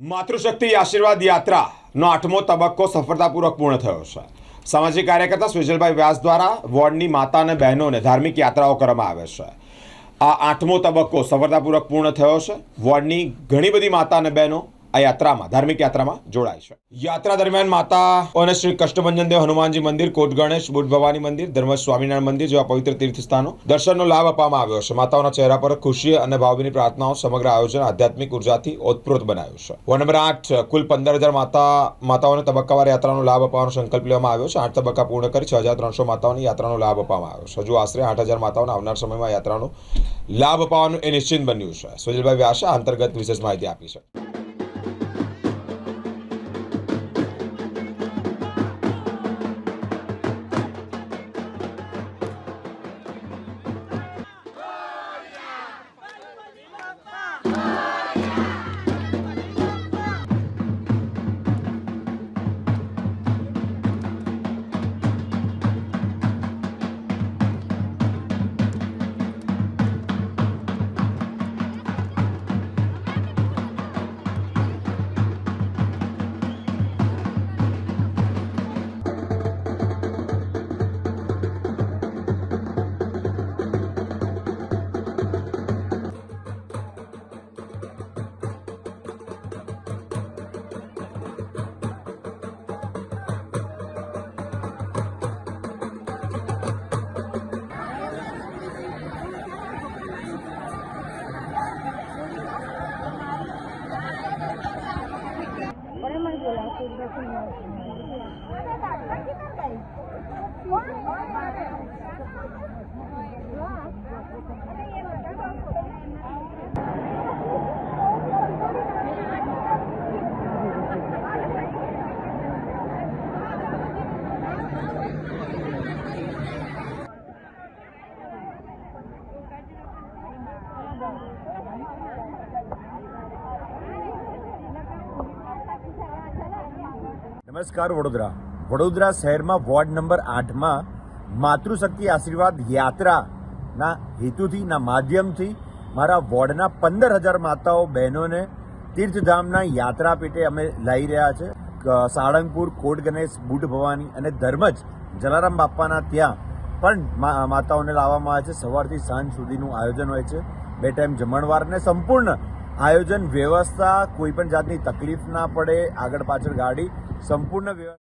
માતૃશક્તિ આશીર્વાદ યાત્રાનો આઠમો તબક્કો સફળતાપૂર્વક પૂર્ણ થયો છે. સામાજિક કાર્યકર્તા સુજલભાઈ વ્યાસ દ્વારા વોર્ડની માતા અને બહેનોને ધાર્મિક યાત્રાઓ કરવામાં આવે છે. આ આઠમો તબક્કો સફળતાપૂર્વક પૂર્ણ થયો છે. વોર્ડની ઘણી બધી માતા અને બહેનો આ યાત્રામાં, ધાર્મિક યાત્રામાં જોડાય છે. યાત્રા દરમિયાન માતાઓને શ્રી કષ્ટભંજન દેવ હનુમાનજી મંદિર, કોટ ગણેશ, બુદ્ધ ભવાની મંદિર, ધર્મ સ્વામિનારાયણ મંદિર જેવા પવિત્ર તીર્થસ્થાનો દર્શનનો લાભ આપવામાં આવ્યો છે. માતાઓના ચહેરા પર ખુશી અને ભાવની પ્રાર્થનાઓ સમગ્ર આયોજન આધ્યાત્મિક ઉર્જાથી ઓતપ્રોત બનાવ્યું છે. વોર્ડ નંબર આઠ, કુલ પંદર હજાર માતા, માતાઓને તબક્કાવાર યાત્રાનો લાભ આપવાનો સંકલ્પ લેવામાં આવ્યો છે. આઠ તબક્કા પૂર્ણ કરી છ હજાર ત્રણસો માતાઓની યાત્રાનો લાભ આપવામાં આવ્યો છે. હજુ આશરે આઠ હજાર માતાઓને આવનાર સમયમાં યાત્રાનો લાભ અપાવવાનું એ નિશ્ચિત બન્યું છે. સુજલભાઈ વ્યાસે અંતર્ગત વિશેષ માહિતી આપી છે. Спасибо. નમસ્કાર વડોદરા. વડોદરા શહેરમાં વોર્ડ નંબર આઠમાં માતૃશક્તિ આશીર્વાદ યાત્રાના હેતુથી ના માધ્યમથી મારા વોર્ડના પંદર હજાર માતાઓ, બહેનોને તીર્થધામના યાત્રા પેટે અમે લાવી રહ્યા છે. સાળંગપુર, કોટ ગણેશ બુટ ભવાની અને ધર્મજ જલારામ બાપાના ત્યાં પણ માતાઓને લાવવામાં આવે છે. સવારથી સાંજ સુધીનું આયોજન હોય છે. બે ટાઈમ જમણવાર અને સંપૂર્ણ આયોજન વ્યવસ્થા કોઈ પણ જાતની તકલીફ ના પડે આગળ પાછળ ગાડી સંપૂર્ણ વ્યવસ્થા